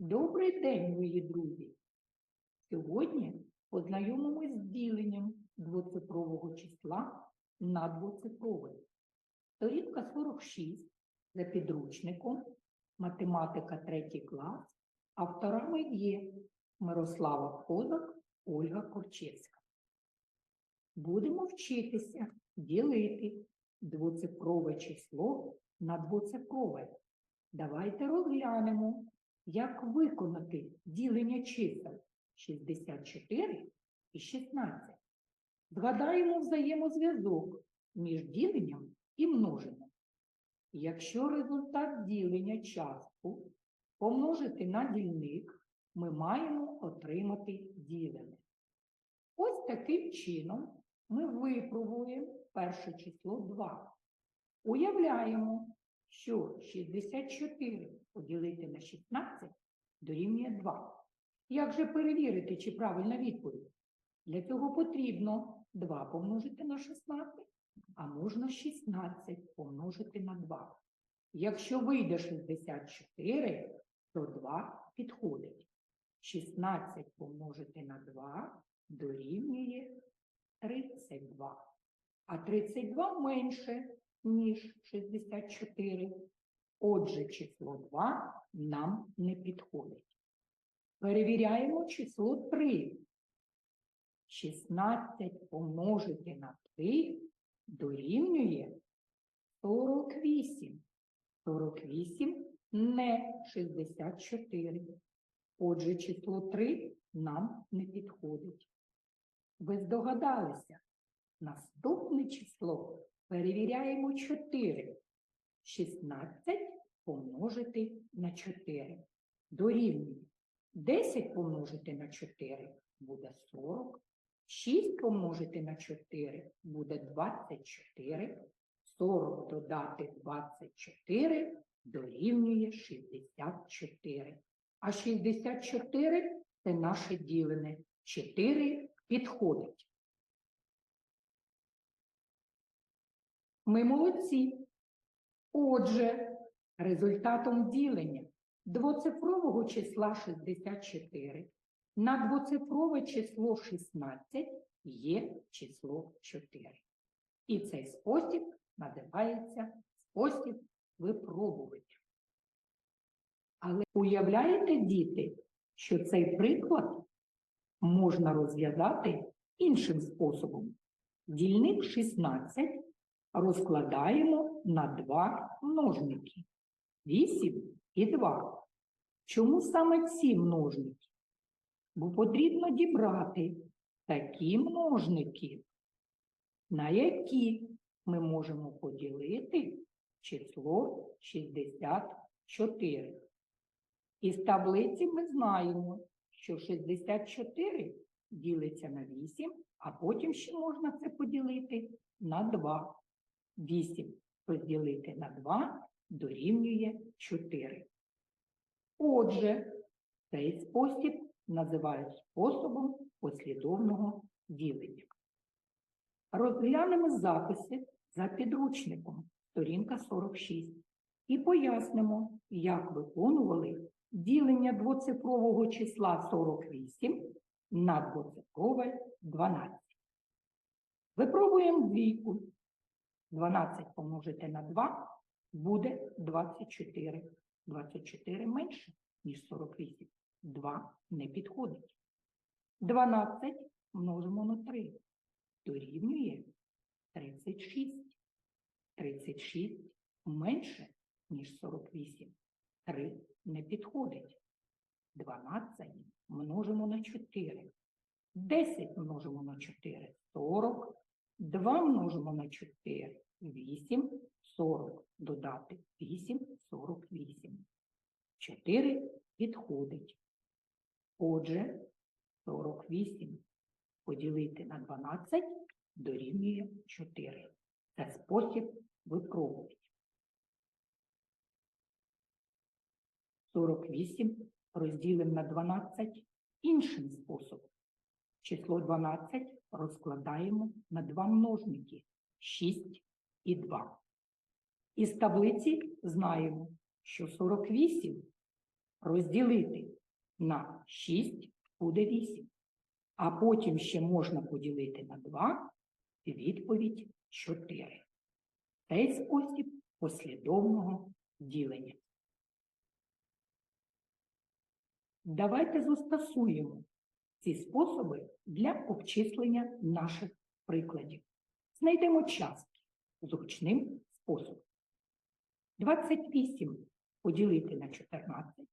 Добрий день, мої друзі! Сьогодні познайомимось з діленням двоцифрового числа на двоцифрове. Сторінка 46 за підручником Математика 3 клас. Авторами є Мирослава Козак, Ольга Корчевська. Будемо вчитися ділити двоцифрове число на двоцифрове. Давайте розглянемо, як виконати ділення чисел 64 і 16. Згадаємо взаємозв'язок між діленням і множенням. Якщо результат ділення частку помножити на дільник, ми маємо отримати ділене. Ось таким чином ми випробуємо перше число 2. Уявляємо, що 64 поділити на 16 дорівнює 2. Як же перевірити, чи правильна відповідь? Для цього потрібно 2 помножити на 16, а можна 16 помножити на 2. Якщо вийде 64, то 2 підходить. 16 помножити на 2 дорівнює 32. А 32 менше, ніж 64. Отже, число 2 нам не підходить. Перевіряємо число 3. 16 помножити на 3 дорівнює 48. 48 не 64. Отже, число 3 нам не підходить. Ви здогадалися? Наступне число перевіряємо 4. 16 помножити на 4. Дорівнює 10 помножити на 4 буде 40. 6 помножити на 4 буде 24. 40 додати 24 дорівнює 64. А 64 це наше ділене. 4 підходить. Ми молодці. Отже, результатом ділення двоцифрового числа 64 на двоцифрове число 16 є число 4. І цей спосіб називається спосіб випробувати. Але уявляєте, діти, що цей приклад можна розв'язати іншим способом. Дільник 16 розкладаємо на два множники. 8 і 2. Чому саме ці множники? Бо потрібно дібрати такі множники, на які ми можемо поділити число 64. Із таблиці ми знаємо, що 64 ділиться на 8, а потім ще можна це поділити на 2. 8 розділити на 2 дорівнює 4. Отже, цей спосіб називають способом послідовного ділення. Розглянемо записи за підручником, сторінка 46, і пояснимо, як виконували ділення двоцифрового числа 48 на двоцифрове 12. Випробуємо двійку. 12 помножити на 2 буде 24. 24 менше, ніж 48. 2 не підходить. 12 множимо на 3. Дорівнює 36. 36 менше, ніж 48. 3 не підходить. 12 множимо на 4. 10 множимо на 4 40. 2 множимо на 4 8, 40. Додати 8, 48. 4 підходить. Отже, 48 поділити на 12 дорівнює 4. Це спосіб випробувати. 48 розділимо на 12 іншим способом. Число 12 розкладаємо на два множники 6 і 2. Із таблиці знаємо, що 48 розділити на 6 буде 8. А потім ще можна поділити на 2 і відповідь 4. Цей спосіб послідовного ділення. Давайте застосуємо ці способи для обчислення наших прикладів. Знайдемо частки зручним способом. 28 поділити на 14.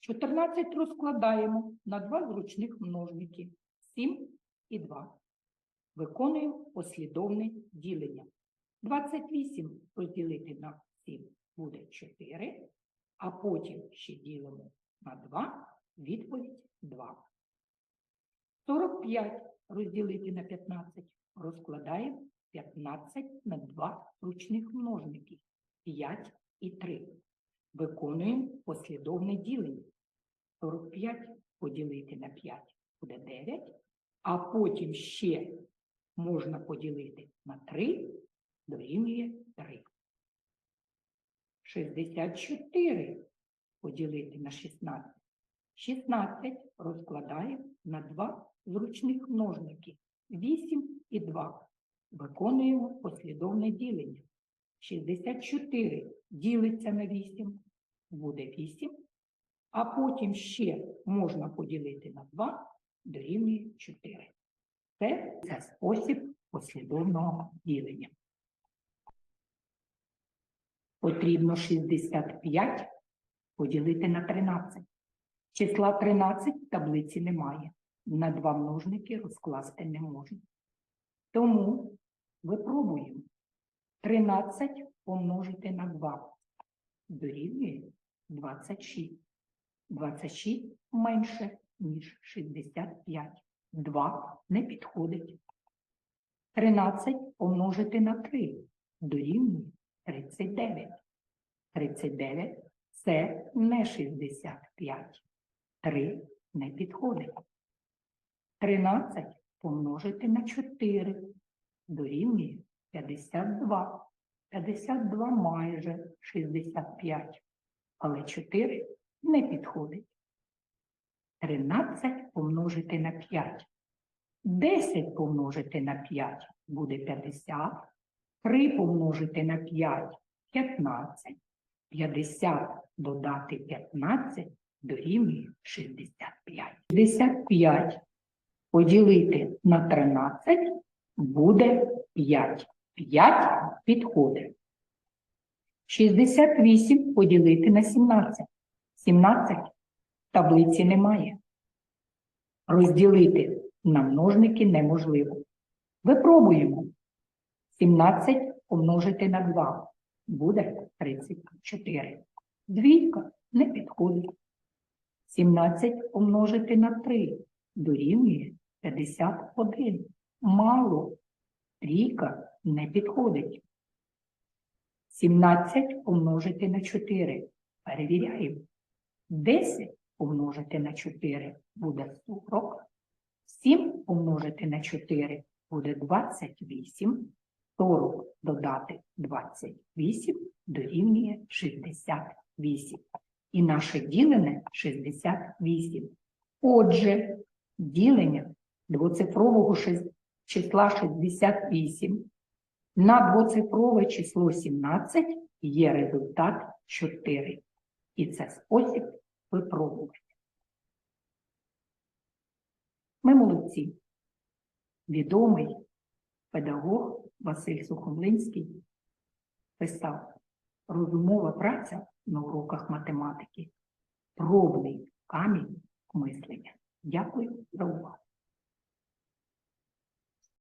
14 розкладаємо на два зручних множники 7 і 2. Виконуємо послідовне ділення. 28 розділити на 7 буде 4, а потім ще ділимо на 2, відповідь 2. 45 розділити на 15 розкладаємо 15 на 2 ручних множники 5 і 3. Виконуємо послідовне ділення. 45 поділити на 5 буде 9, а потім ще можна поділити на 3, дорівнює 3. 64 поділити на 16. 16 розкладаємо на 2 зручних множники 8 і 2. Виконуємо послідовне ділення. 64 ділиться на 8, буде 8, а потім ще можна поділити на 2, дорівнює 4. Це, це спосіб послідовного ділення. Потрібно 65 поділити на 13. Числа 13 в таблиці немає. На два множники розкласти не можна. Тому випробуємо. 13 помножити на 2 дорівнює 26. 26 менше, ніж 65. 2 не підходить. 13 помножити на 3 дорівнює 39. 39 це не 65. 3 не підходить. 13 помножити на 4 дорівнює 52. 52 майже 65, але 4 не підходить. 13 помножити на 5. 10 помножити на 5 буде 50. 3 помножити на 5 15. 50 додати 15 дорівнює 65. 65 поділити на 13 буде 5. 5 підходить. 68 поділити на 17. 17 таблиці немає. Розділити на множники неможливо. Випробуємо. 17 помножити на 2 буде 34. Двійка не підходить. 17 помножити на 3 дорівнює 51. Мало. Трійка не підходить. 17 помножити на 4. Перевіряємо. 10 помножити на 4 буде 40. 7 помножити на 4 буде 28. 40 додати 28 дорівнює 68. І наше ділене 68. Отже, ділення двоцифрового числа 68 на двоцифрове число 17 є результат 4. І це спосіб випробувати. Ми молодці. Відомий педагог Василь Сухомлинський писав розумова праця на уроках математики, пробний камінь мислення. Дякую за увагу.